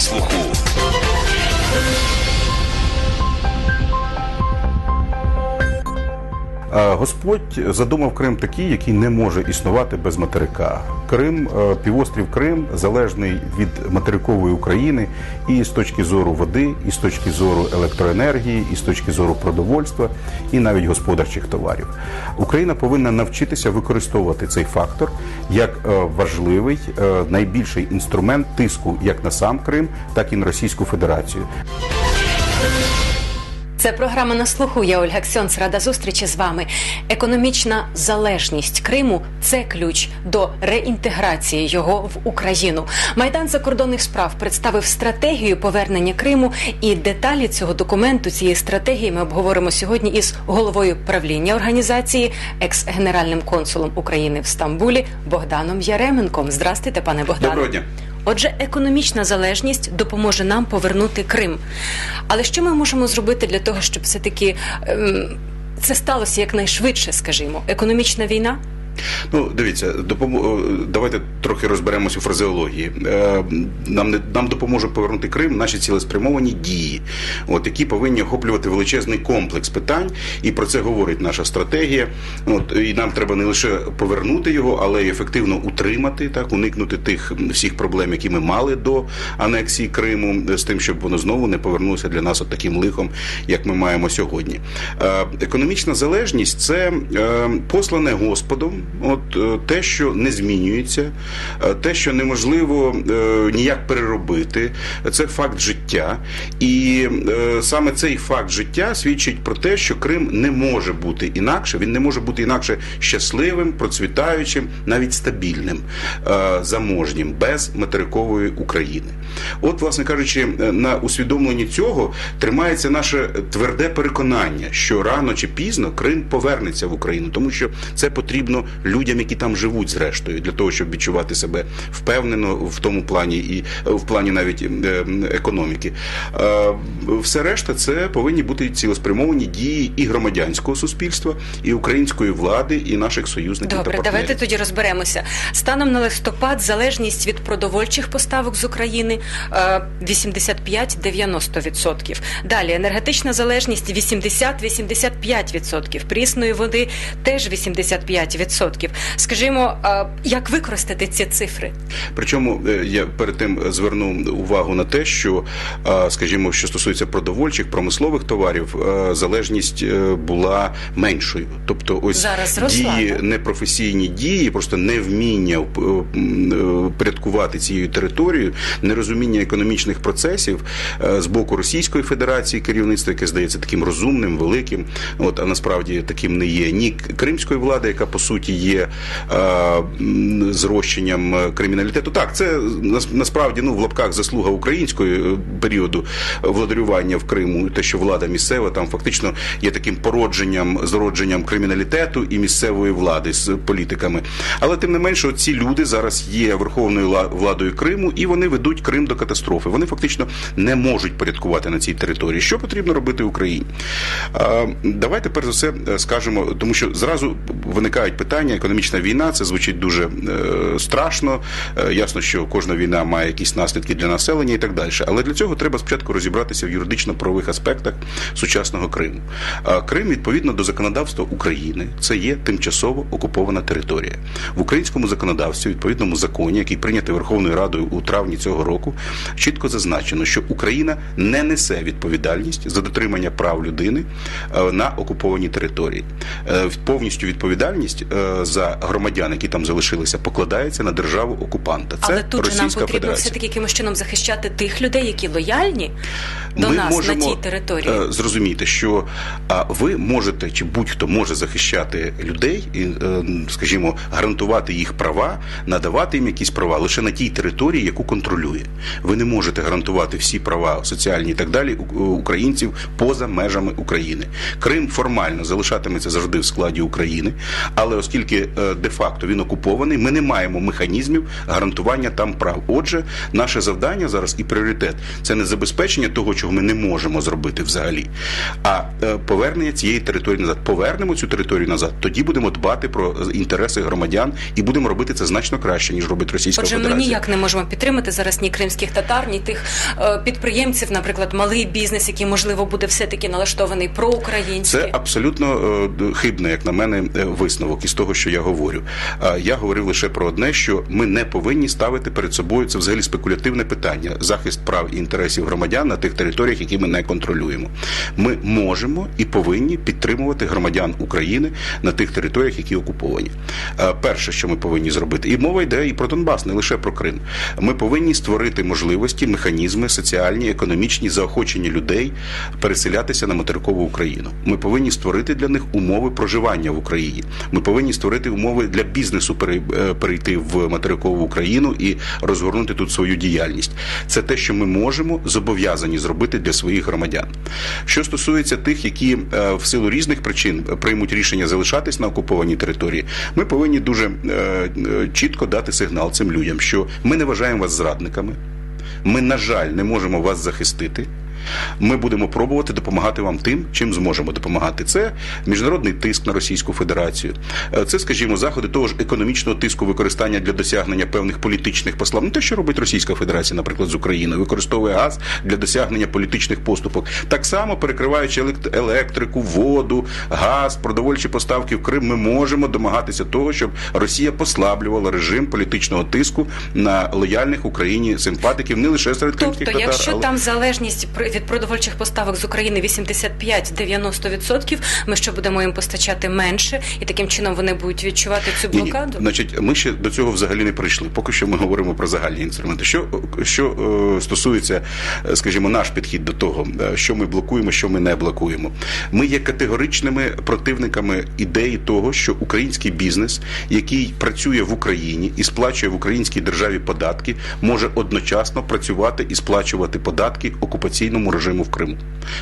слуху. Господь задумав Крим такий, який не може існувати без материка. Крим, е, півострів Крим залежний від материкової України і з точки зору води, і з точки зору електроенергії, і з точки зору продовольства, і навіть господарчих товарів. Україна повинна навчитися використовувати цей фактор як е, важливий е, найбільший інструмент тиску як на сам Крим, так і на Російську Федерацію. Це програма на слуху. Я Ольга Ксьонц. Рада зустрічі з вами. Економічна залежність Криму це ключ до реінтеграції його в Україну. Майдан закордонних справ представив стратегію повернення Криму. І деталі цього документу цієї стратегії ми обговоримо сьогодні із головою правління організації, екс-генеральним консулом України в Стамбулі Богданом Яременком. Здрастуйте, пане Богдане. Доброго дня. Отже, економічна залежність допоможе нам повернути Крим. Але що ми можемо зробити для того, щоб все таки ем, це сталося якнайшвидше, скажімо, економічна війна? Ну, дивіться, допомо... давайте трохи розберемось у фразеології. Е, Нам не нам допоможе повернути Крим наші цілеспрямовані дії, от які повинні охоплювати величезний комплекс питань, і про це говорить наша стратегія. От і нам треба не лише повернути його, але й ефективно утримати, так уникнути тих всіх проблем, які ми мали до анексії Криму, з тим, щоб воно знову не повернулося для нас от таким лихом, як ми маємо сьогодні. Е, Економічна залежність це е, послане Господом. От е, те, що не змінюється, е, те, що неможливо е, ніяк переробити, це факт життя. І е, саме цей факт життя свідчить про те, що Крим не може бути інакше, він не може бути інакше щасливим, процвітаючим, навіть стабільним, е, заможнім, без материкової України. От, власне кажучи, е, на усвідомленні цього тримається наше тверде переконання, що рано чи пізно Крим повернеться в Україну, тому що це потрібно людям, які там живуть, зрештою, для того, щоб відчувати себе впевнено в тому плані, і е, в плані навіть е, економіки. Е, Все решта це повинні бути цілеспрямовані дії і громадянського суспільства, і української влади, і наших союзників. Добре, та партнерів. давайте тоді розберемося. Станом на листопад залежність від продовольчих поставок з України е, 85-90%. Далі енергетична залежність 80-85%. Прісної води теж 85%. Скажімо, е, як використати ці цифри? Причому е, я перед тим зверну увагу на те, що, е, скажімо, що стосується продовольчих промислових товарів, залежність була меншою. Тобто, ось Зараз дії так? непрофесійні дії, просто невміння порядкувати цією територією, нерозуміння економічних процесів з боку Російської Федерації керівництва, яке здається таким розумним, великим. От а насправді таким не є ні кримської влади, яка по суті є е, зрощенням е, криміналітету. Так, це насправді ну в лапках заслуга української е, періоду владарювання в Криму. Те, що влада місцева там фактично є таким породженням, зродженням криміналітету і місцевої влади з політиками. Але тим не менше, ці люди зараз є верховною владою Криму, і вони ведуть Крим до катастрофи. Вони фактично не можуть порядкувати на цій території. Що потрібно робити Україні? Давайте перш за все скажемо, тому що зразу виникають питання. Економічна війна це звучить дуже е, страшно. Е, ясно, що кожна війна має якісь наслідки для населення і так далі. Але для цього треба спочатку розібратися в юридично-правових аспектах сучасного Криму. А Крим відповідно до законодавства України це є тимчасово окупована територія в українському законодавстві, відповідному законі, який прийнятий Верховною Радою у травні цього року, чітко зазначено, що Україна не несе відповідальність за дотримання прав людини е, на окупованій території. Е, Повністю відповідальність е, за громадян, які там залишилися, покладається на державу окупанта. Це Але тут же нам потрібно Федерація. все таки якимось чином захищати тих людей, які лояльні до Ми нас можемо, на тій території. е, зрозуміти, що а, ви можете, чи будь-хто може захищати людей і, е, скажімо, гарантувати їх права, надавати їм якісь права лише на тій території, яку контролює. Ви не можете гарантувати всі права соціальні і так далі українців поза межами України. Крим формально залишатиметься завжди в складі України, але оскільки оскільки е, де-факто він окупований, ми не маємо механізмів гарантування там прав. Отже, наше завдання зараз і пріоритет це не забезпечення того, чого ми не можемо зробити взагалі, а е, повернення цієї території назад. Повернемо цю територію назад. Тоді будемо дбати про інтереси громадян і будемо робити це значно краще ніж робить Російська Отже, ми ніяк не можемо підтримати зараз ні кримських татар, ні тих е, підприємців, наприклад, малий бізнес, який можливо буде все таки налаштований проукраїнськи. Це абсолютно е, хибне, як на мене, е, висновок із того, що я говорю. Я говорив лише про одне, що ми не повинні ставити перед собою це взагалі спекулятивне питання захист прав і інтересів громадян на тих територіях, які ми не контролюємо. Ми можемо і повинні підтримувати громадян України на тих територіях, які окуповані. Перше, що ми повинні зробити, і мова йде і про Донбас, не лише про Крим. Ми повинні створити можливості, механізми соціальні, економічні заохочення людей переселятися на материкову Україну. Ми повинні створити для них умови проживання в Україні. Ми повинні створити умови для бізнесу е, перейти в материкову Україну і розгорнути тут свою діяльність. Це те, що ми можемо зобов'язані зробити для своїх громадян. Що стосується тих, які е, в силу різних причин приймуть рішення залишатись на окупованій території, ми повинні дуже е, чітко дати сигнал цим людям, що ми не вважаємо вас зрадниками. Ми, на жаль, не можемо вас захистити. Ми будемо пробувати допомагати вам тим, чим зможемо допомагати. Це міжнародний тиск на Російську Федерацію, Е, це, скажімо, заходи того ж економічного тиску використання для досягнення певних політичних послав. Ну те, що робить Російська Федерація, наприклад, з Україною, використовує газ для досягнення політичних поступок, так само перекриваючи елект- електрику, воду, газ, продовольчі поставки в Крим. Ми можемо домагатися того, щоб Росія послаблювала режим політичного тиску на лояльних Україні симпатиків, не лише серед кримських Тобто, татар, якщо але... там залежність при- від продовольчих поставок з України 85-90%, ми що будемо їм постачати менше, і таким чином вони будуть відчувати цю Ні, ні. блокаду? Значить, ми ще до цього взагалі не прийшли. Поки що ми говоримо про загальні інструменти. Що, що е, стосується, е, скажімо, наш підхід до того, е, що ми блокуємо, що ми не блокуємо. Ми є категоричними противниками ідеї того, що український бізнес, який працює в Україні і сплачує в українській державі податки, може одночасно працювати і сплачувати податки окупаційному режиму в Криму.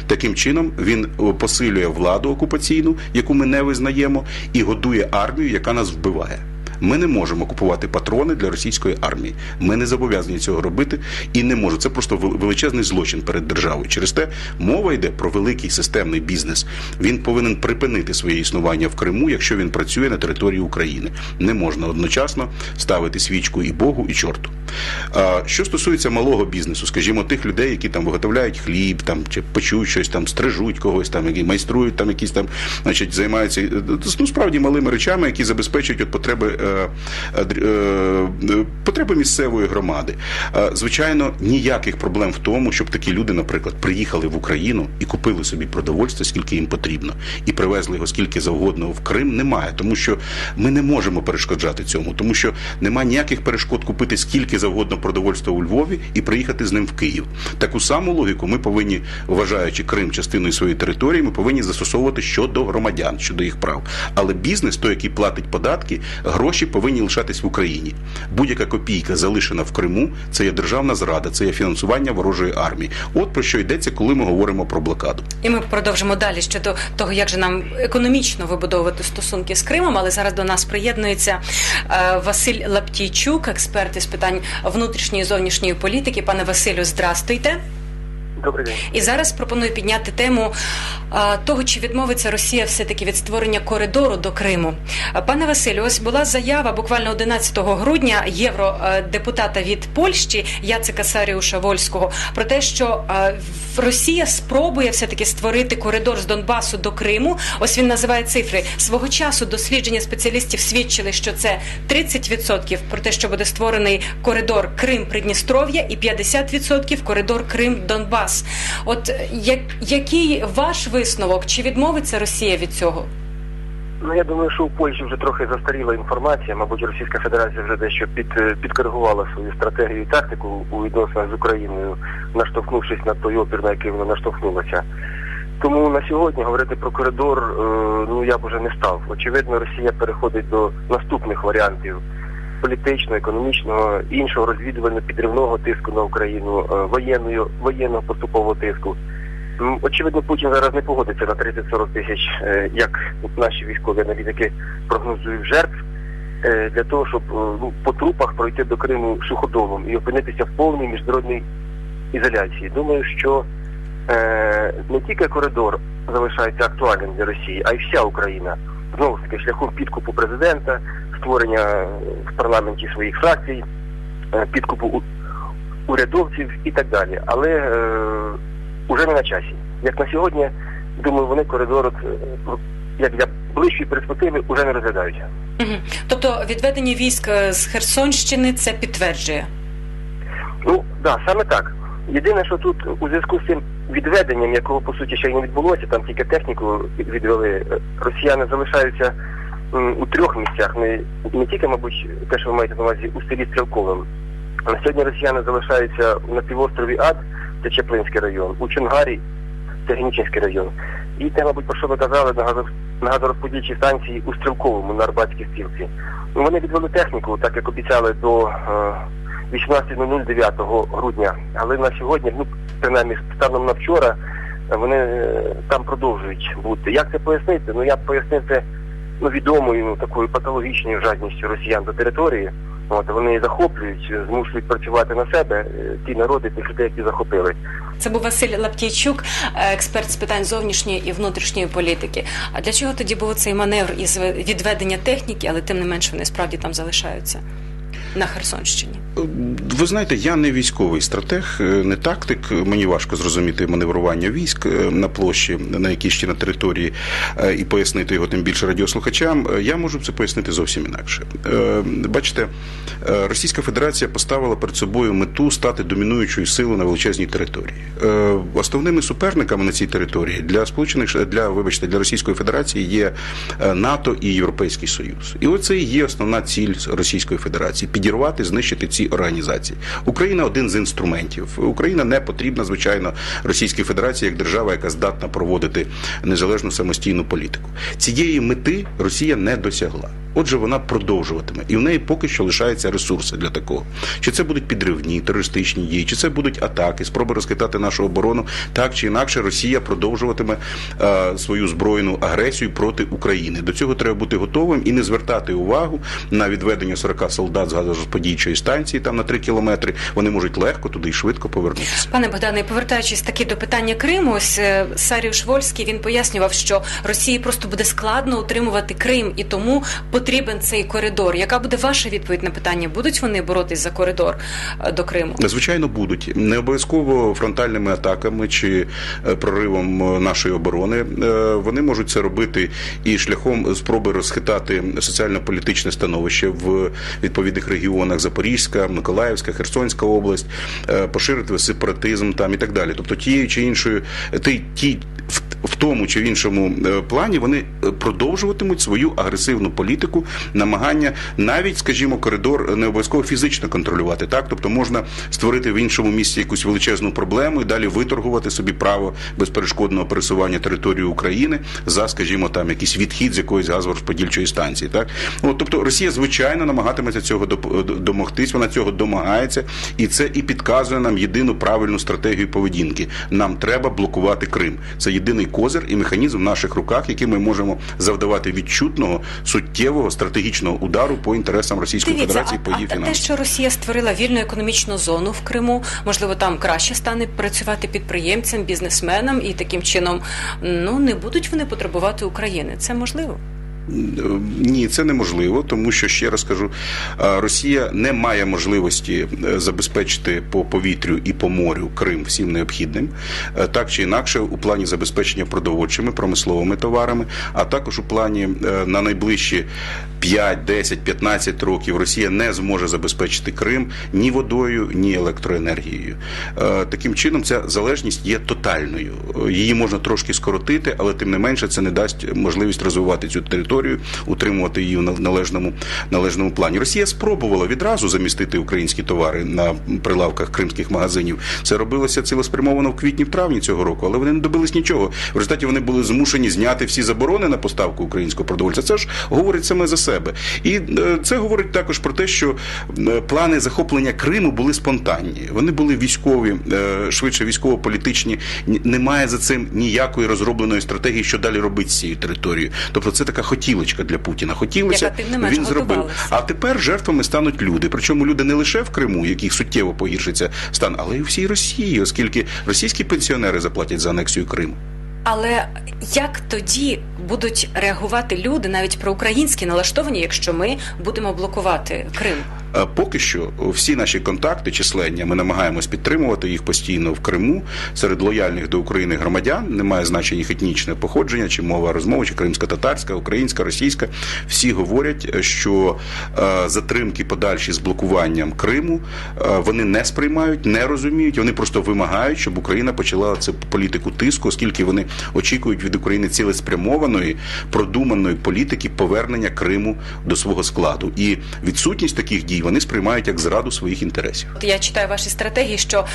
Таким чином він е, посилює владу окупаційну, яку ми не визнаємо, і годує армію, яка нас вбиває. Ми не можемо купувати патрони для російської армії. Ми не зобов'язані цього робити і не можемо. Це просто вел- величезний злочин перед державою. Через те мова йде про великий системний бізнес. Він повинен припинити своє існування в Криму, якщо він працює на території України. Не можна одночасно ставити свічку і Богу, і чорту. Що стосується малого бізнесу, скажімо, тих людей, які там виготовляють хліб, там чи печуть щось, там стрижуть когось, там які майструють, там якісь там, значить, займаються е, ну справді малими речами, які забезпечують от потреби, е, е, е, е, потреби місцевої громади. Е, Звичайно, ніяких проблем в тому, щоб такі люди, наприклад, приїхали в Україну і купили собі продовольство, скільки їм потрібно, і привезли його скільки завгодно в Крим. Немає, тому що ми не можемо перешкоджати цьому, тому що немає ніяких перешкод купити скільки завгодно продовольства у Львові і приїхати з ним в Київ. Таку саму логіку ми повинні, вважаючи Крим частиною своєї території, ми повинні застосовувати щодо громадян, щодо їх прав. Але бізнес, той, який платить податки, гроші повинні лишатись в Україні. Будь-яка копійка залишена в Криму, це є державна зрада, це є фінансування ворожої армії. От про що йдеться, коли ми говоримо про блокаду. І ми продовжимо далі щодо того, як же нам економічно вибудовувати стосунки з Кримом. Але зараз до нас приєднується е, Василь Лаптійчук, експерт із питань внутрішньої і зовнішньої політики. Пане Василю, здрастуйте. Добрий день. І зараз пропоную підняти тему а, того, чи відмовиться Росія все-таки від створення коридору до Криму. Пане Василю, ось була заява буквально 11 грудня євродепутата від Польщі Яцика Саріуша Вольського про те, що а, в- Росія спробує все-таки створити коридор з Донбасу до Криму. Ось він називає цифри свого часу. Дослідження спеціалістів свідчили, що це 30% про те, що буде створений коридор Крим-Придністров'я, і 50% коридор Крим-Донбас. От е, як, який ваш висновок? Чи відмовиться Росія від цього? Ну я думаю, що у Польщі вже трохи застаріла інформація. Мабуть, Російська Федерація вже дещо під е, підкоригувала свою стратегію і тактику у відносинах з Україною, наштовхнувшись на той опір, на який вона наштовхнулася. Тому на сьогодні говорити про коридор, е, ну я б уже не став. Очевидно, Росія переходить до наступних варіантів політичного, економічного, іншого розвідувально підривного тиску на Україну, е, воєнного, воєнного поступового тиску. Очевидно, Путін зараз не погодиться на 30-40 тисяч, е, як наші військові аналітики прогнозують жертв, е, для того, щоб е, ну, по трупах пройти до Криму суходолом і опинитися в повній міжнародній ізоляції. Думаю, що е, не тільки коридор залишається актуальним для Росії, а й вся Україна. Знову ж таки, шляхом підкупу президента, створення в парламенті своїх фракцій, підкупу урядовців і так далі. Але е, уже не на часі. Як на сьогодні, думаю, вони коридор, е, як для ближчої перспективи, вже не розглядають. Мгм. Тобто відведення військ е, з Херсонщини це підтверджує. Ну, да, саме так. Єдине, що тут у зв'язку з цим відведенням, якого по суті ще й не відбулося, там тільки техніку відвели, е, росіяни залишаються у трьох місцях. Не, не тільки, мабуть, те, що ви маєте на увазі у селі Стрілковим. На сьогодні росіяни залишаються на півострові Ад, це Чеплинський район, у Чонгарі, це Генічинський район. І те, мабуть, про що ви казали на, газо, газорозподільчій станції у Стрілковому на Арбатській стрілці. Ну, Вони відвели техніку, так як обіцяли до е, 18.00 9 грудня. Але на сьогодні, ну принаймні станом на вчора, е, вони е, там продовжують бути. Як це пояснити? Ну я це ну, відомою ну, такою патологічною жадністю росіян до території. От вони захоплюють, змушують працювати на себе е, ті народи, тих людей, які захопили. Це був Василь Лаптійчук, е, експерт з питань зовнішньої і внутрішньої політики. А для чого тоді був цей маневр із відведення техніки, але тим не менше вони справді там залишаються на Херсонщині? Ви знаєте, я не військовий стратег, е, не тактик. Мені важко зрозуміти маневрування військ е, на площі, на якій ще на території, е, і пояснити його тим більше радіослухачам. Я можу це пояснити зовсім інакше. Бачите, Російська Федерація поставила перед собою мету стати домінуючою силою на величезній території. Основними суперниками на цій території для сполучених для вибачте для Російської Федерації є НАТО і Європейський Союз. І оце і є основна ціль Російської Федерації підірвати, знищити ці організації. Україна один з інструментів. Україна не потрібна, звичайно, Російській Федерації як держава, яка здатна проводити незалежну самостійну політику. Цієї мети Росія не досягла. Отже, вона продовжуватиме, і в неї поки що лишаються ресурси для такого. Чи це будуть підривні терористичні дії, чи це будуть атаки, спроби розхитати нашу оборону, так чи інакше, Росія продовжуватиме е, свою збройну агресію проти України. До цього треба бути готовим і не звертати увагу на відведення 40 солдат з газорозподільчої станції там на 3 кілометри. Вони можуть легко туди і швидко повернутися. Пане Богдане, повертаючись таки до питання Криму, ось е, Саріуш Вольський він пояснював, що Росії просто буде складно утримувати Крим, і тому потрібен цей коридор. Яка буде ваша відповідь на питання? Будуть вони боротись за коридор е, до Криму? Звичайно, будуть не обов'язково фронтальними атаками чи е, проривом нашої оборони. Вони можуть це робити і шляхом спроби розхитати соціально-політичне становище в відповідних регіонах Запорізька, Миколаївська, Херсонська область, е, поширити сепаратизм там і так далі. Тобто тією чи іншою ти ті. В, тому чи в іншому е, плані вони е, продовжуватимуть свою агресивну політику, намагання навіть, скажімо, коридор не обов'язково фізично контролювати. Так, тобто можна створити в іншому місці якусь величезну проблему і далі виторгувати собі право безперешкодного пересування території України за, скажімо, там якийсь відхід з якоїсь газорозподільчої станції. Так, от, тобто Росія звичайно намагатиметься цього доп- домогтись. Вона цього домагається, і це і підказує нам єдину правильну стратегію поведінки. Нам треба блокувати Крим. Це єдиний козир і механізм в наших руках, який ми можемо завдавати відчутного суттєвого стратегічного удару по інтересам Російської Дивіться, Федерації а, по її а те, що Росія створила вільну економічну зону в Криму, можливо, там краще стане працювати підприємцям, бізнесменам, і таким чином ну не будуть вони потребувати України. Це можливо. Ні, це неможливо, тому що ще раз кажу, е, Росія не має можливості е, забезпечити по повітрю і по морю Крим всім необхідним, Е, так чи інакше, у плані забезпечення продовольчими промисловими товарами, а також у плані на найближчі 5, 10, 15 років Росія не зможе забезпечити Крим ні водою, ні електроенергією. Таким чином, ця залежність є тотальною. Її можна трошки скоротити, але тим не менше це не дасть можливість розвивати цю територію територію, утримувати її в належному належному плані. Росія спробувала відразу замістити українські товари на прилавках кримських магазинів. Це робилося цілеспрямовано в квітні в травні цього року, але вони не добились нічого. В результаті вони були змушені зняти всі заборони на поставку українського продовольця. Це ж говорить саме за себе, і е, це говорить також про те, що е, плани захоплення Криму були спонтанні. Вони були військові, е, швидше військово-політичні. Немає за цим ніякої розробленої стратегії, що далі робити з цією територією. Тобто, це така хотілочка для Путіна. Хотілося він зробив. А тепер жертвами стануть люди. Причому люди не лише в Криму, яких суттєво погіршиться стан, але й у всій Росії, оскільки російські пенсіонери заплатять за анексію Криму. Але як тоді будуть реагувати люди, навіть проукраїнські налаштовані, якщо ми будемо блокувати Крим? Е, Поки що всі наші контакти численні, ми намагаємось підтримувати їх постійно в Криму серед лояльних до України громадян. Немає значення їх етнічне походження, чи мова розмови, чи кримська-татарська, українська, російська. Всі говорять, що е, затримки подальші з блокуванням Криму е, вони не сприймають, не розуміють. Вони просто вимагають, щоб Україна почала цю політику тиску, оскільки вони очікують від України цілеспрямованої, продуманої політики повернення Криму до свого складу. І відсутність таких дій вони сприймають як зраду своїх інтересів. От я читаю ваші стратегії, що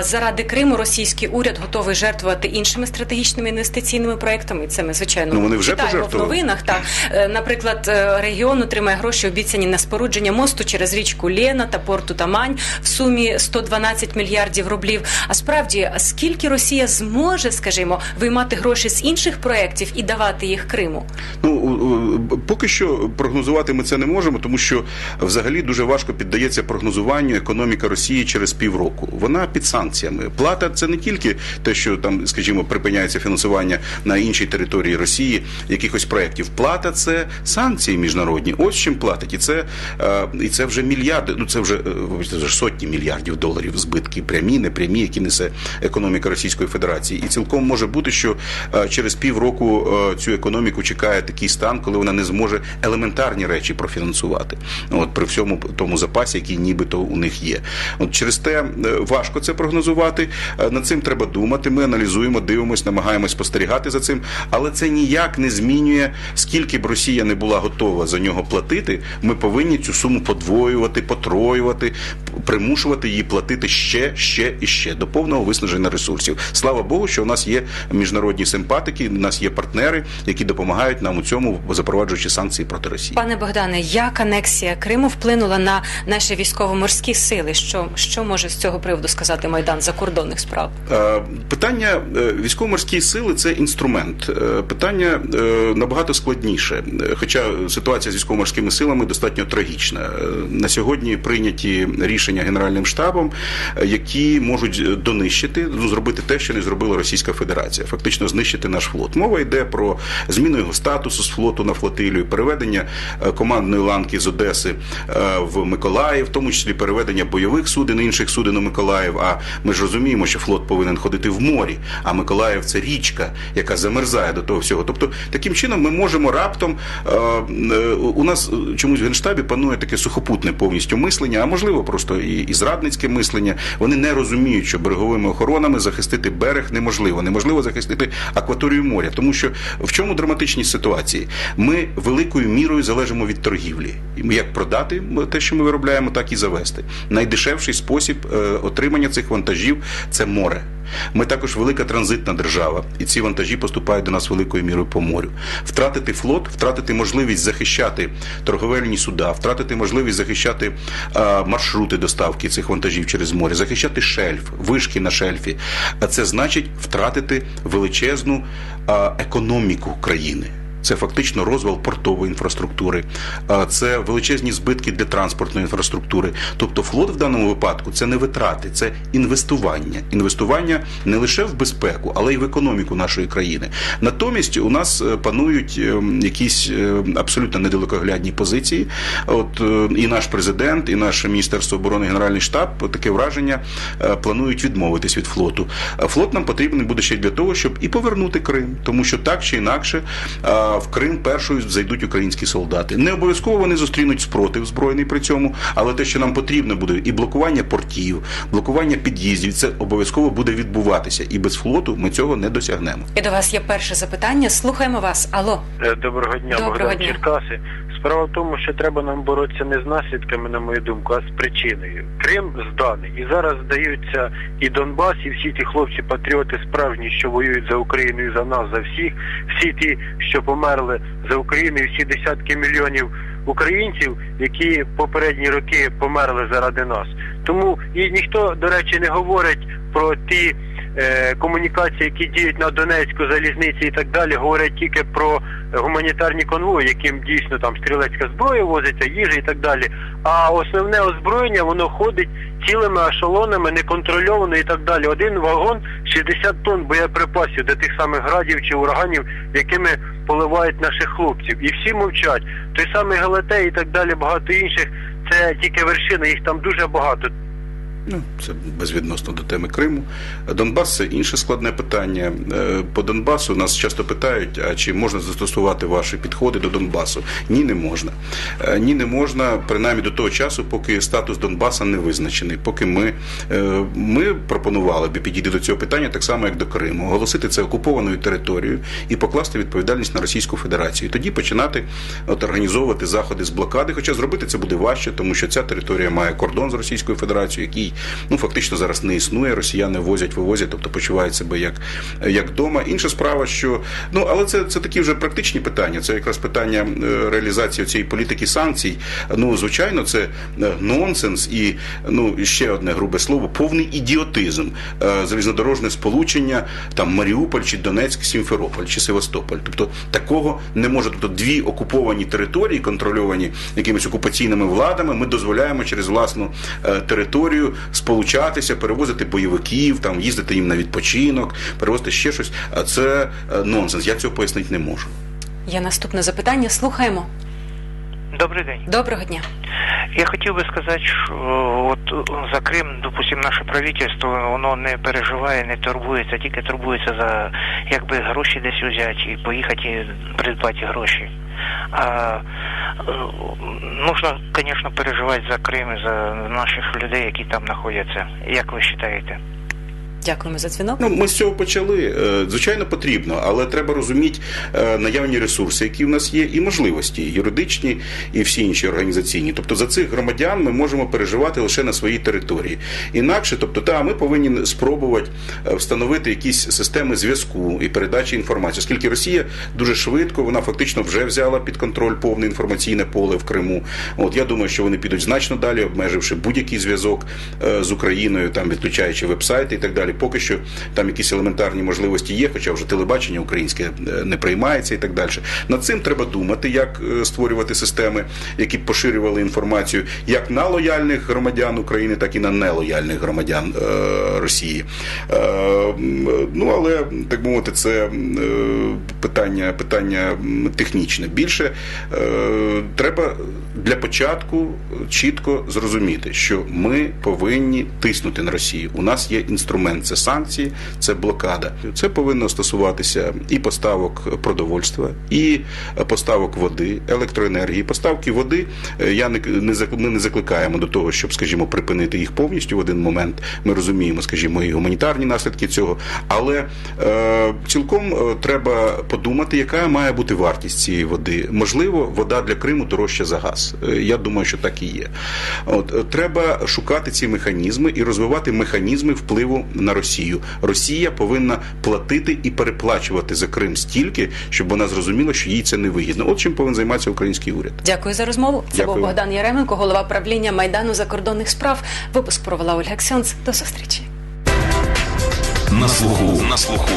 заради Криму російський уряд готовий жертвувати іншими стратегічними інвестиційними проектами. Це ми звичайно Ну, вони вже читаємо в новинах. Так, Е, наприклад, е, регіон отримає гроші, обіцяні на спорудження мосту через річку Лєна та порту Тамань в сумі 112 мільярдів рублів. А справді, скільки Росія зможе, скажімо, виймати гроші з інших проєктів і давати їх Криму? Ну поки що прогнозувати ми це не можемо, тому що взагалі дуже важко піддається прогнозуванню економіка Росії через півроку. Вона під санкціями. Плата це не тільки те, що там, скажімо, припиняється фінансування на іншій території Росії якихось проєктів. Плата це санкції міжнародні. Ось чим платить. І це е, і це вже мільярди. Ну це вже е, це вже сотні мільярдів доларів збитки, прямі, непрямі, які несе економіка Російської Федерації. І цілком може бути, що е, через півроку цю економіку чекає такий стан, коли вона не зможе елементарні речі профінансувати. От при всьому тому запасі, який нібито у них є. От через те е, важко це прогнозувати. Е, Над цим треба думати. Ми аналізуємо, дивимося, намагаємось спостерігати за цим, але це ніяк не змінює, скільки б Росія не була готова за нього платити. Ми повинні цю суму подвоювати, потроювати, примушувати її платити ще, ще і ще до повного виснаження ресурсів. Слава Богу, що у нас є міжнародні симпатики, у нас є партнери, які допомагають нам у цьому, запроваджуючи санкції проти Росії. Пане Богдане, як анексія Криму вплинула на наші військово-морські сили? Що, що може з цього приводу сказати Майдан закордонних справ? Е, Питання е, військово-морські сили це інструмент. Е, Питання набагато складніше. Хоча ситуація з військово-морськими силами достатньо трагічна. На сьогодні прийняті рішення Генеральним штабом, е, які можуть донищити, ну, зробити те, що не зробила Російська Федерація, фактично знищити наш флот. Мова йде про зміну його статусу з флоту на флотилію, переведення е, командної ланки з Одеси е, в Миколаїв, в тому числі переведення бойових суден інших суден у Миколаїв. А ми ж розуміємо, що флот повинен ходити в морі, а Миколаїв це річка, яка замерзає до того всього. Тобто, таким чином ми можемо раптом е, е, у нас е, чомусь в генштабі панує таке сухопутне повністю мислення, а можливо просто і, і зрадницьке мислення. Вони не розуміють, що береговими охоронами захистити берег неможливо. Неможливо захистити акваторію моря, тому що в чому драматичні ситуації? Ми великою мірою залежимо від торгівлі. Ми як продати те, що ми виробляємо, так і завести. Найдешевший спосіб е, отримання цих вантажів це море. Ми також велика транзитна держава, і ці вантажі поступають до нас великою мірою по морю. Втратити флот, втратити можливість захищати торговельні суда, втратити можливість захищати а, маршрути доставки цих вантажів через море, захищати шельф, вишки на шельфі. А це значить втратити величезну а, економіку країни. Це фактично розвал портової інфраструктури, це величезні збитки для транспортної інфраструктури. Тобто, флот в даному випадку це не витрати, це інвестування. Інвестування не лише в безпеку, але й в економіку нашої країни. Натомість у нас е, панують е, якісь е, абсолютно недалекоглядні позиції. От і наш президент, і наше міністерство оборони, генеральний штаб таке враження планують відмовитись від флоту. Флот нам потрібен буде ще й для того, щоб і повернути Крим, тому що так чи інакше. А в Крим першою зайдуть українські солдати. Не обов'язково вони зустрінуть спротив збройний при цьому, але те, що нам потрібно буде, і блокування портів, блокування під'їздів, це обов'язково буде відбуватися. І без флоту ми цього не досягнемо. І до вас є перше запитання. Слухаємо вас. Алло. Е, Доброго дня, Доброго Богдан дня. Черкаси. Справа в тому, що треба нам боротися не з наслідками, на мою думку, а з причиною. Крим зданий. І зараз здаються і Донбас, і всі ті хлопці-патріоти справжні, що воюють за Україну і за нас, за всіх, всі ті, що померли за Україну, і всі десятки мільйонів українців, які попередні роки померли заради нас. Тому і ніхто, до речі, не говорить про ті комунікації, які діють на Донецьку залізниці і так далі, говорять тільки про гуманітарні конвої, яким дійсно там стрілецька зброя возиться, їжа і так далі. А основне озброєння воно ходить цілими ешелонами, неконтрольовано і так далі. Один вагон 60 тонн боєприпасів до тих самих градів чи ураганів, якими поливають наших хлопців. І всі мовчать. Той самий Галатей і так далі, багато інших. Це тільки вершина, їх там дуже багато. Ну, це безвідносно до теми Криму. Донбас це інше складне питання. Е, По Донбасу нас часто питають, а чи можна застосувати ваші підходи до Донбасу? Ні, не можна. Е, Ні, не можна, принаймні до того часу, поки статус Донбаса не визначений. Поки ми, е, ми пропонували би підійти до цього питання так само, як до Криму, оголосити це окупованою територією і покласти відповідальність на Російську Федерацію. І тоді починати от, організовувати заходи з блокади. Хоча зробити це буде важче, тому що ця територія має кордон з Російською Федерацією, який ну фактично зараз не існує. Росіяни возять, вивозять, тобто почувають себе як, як вдома. Інша справа, що ну але це, це такі вже практичні питання. Це якраз питання е, реалізації цієї політики санкцій. Ну звичайно, це е, нонсенс і ну ще одне грубе слово, повний ідіотизм. Е, Залізнодорожне сполучення там Маріуполь чи Донецьк, Сімферополь чи Севастополь. Тобто такого не може. Тобто дві окуповані території, контрольовані якимись окупаційними владами. Ми дозволяємо через власну територію сполучатися, перевозити бойовиків, там їздити їм на відпочинок, перевозити ще щось. Це е, нонсенс. Я цього пояснити не можу. Є наступне запитання. Слухаємо. Добрий день. Доброго дня. Я хотів би сказати, що от за Крим, допустим, наше правительство воно не переживає, не турбується, тільки турбується за якби гроші десь взяти і поїхати і придбати гроші. А е, нужно, звісно, переживати за Крим і за наших людей, які там знаходяться. Як ви вважаєте? Дякуємо за дзвінок. Ну, ми з цього почали. Е, Звичайно, потрібно, але треба розуміти е, наявні ресурси, які в нас є, і можливості юридичні і всі інші організаційні. Тобто за цих громадян ми можемо переживати лише на своїй території. Інакше, тобто, та ми повинні спробувати е, встановити якісь системи зв'язку і передачі інформації, оскільки Росія дуже швидко, вона фактично вже взяла під контроль повне інформаційне поле в Криму. От я думаю, що вони підуть значно далі, обмеживши будь-який зв'язок з Україною, там відключаючи вебсайти і так далі. Поки що там якісь елементарні можливості є, хоча вже телебачення українське е, не приймається і так далі. Над цим треба думати, як е, створювати системи, які б поширювали інформацію як на лояльних громадян України, так і на нелояльних громадян е, Росії. Ну але так мовити, це питання, питання технічне. Більше треба для початку чітко зрозуміти, що ми повинні тиснути на Росію. У нас є інструмент, це санкції, це блокада. Це повинно стосуватися і поставок продовольства, і поставок води, електроенергії. Поставки води е, я не, ми не закликаємо до того, щоб, скажімо, припинити їх повністю в один момент. Ми розуміємо, скажімо, і гуманітарні наслідки цього, але е, цілком е, треба подумати, яка має бути вартість цієї води. Можливо, вода для Криму дорожча за газ. Е, Я думаю, що так і є. От треба шукати ці механізми і розвивати механізми впливу на Росію. Росія повинна платити і переплачувати за Крим стільки, щоб вона зрозуміла, що їй це не вигідно. От чим повинен займатися український уряд. Дякую за розмову. Це Дякую. був Богдан Яременко, голова правління Майдану закордонних справ. Випуск провела Ольга Ксьонц. До зустрічі. На слуху. На слуху.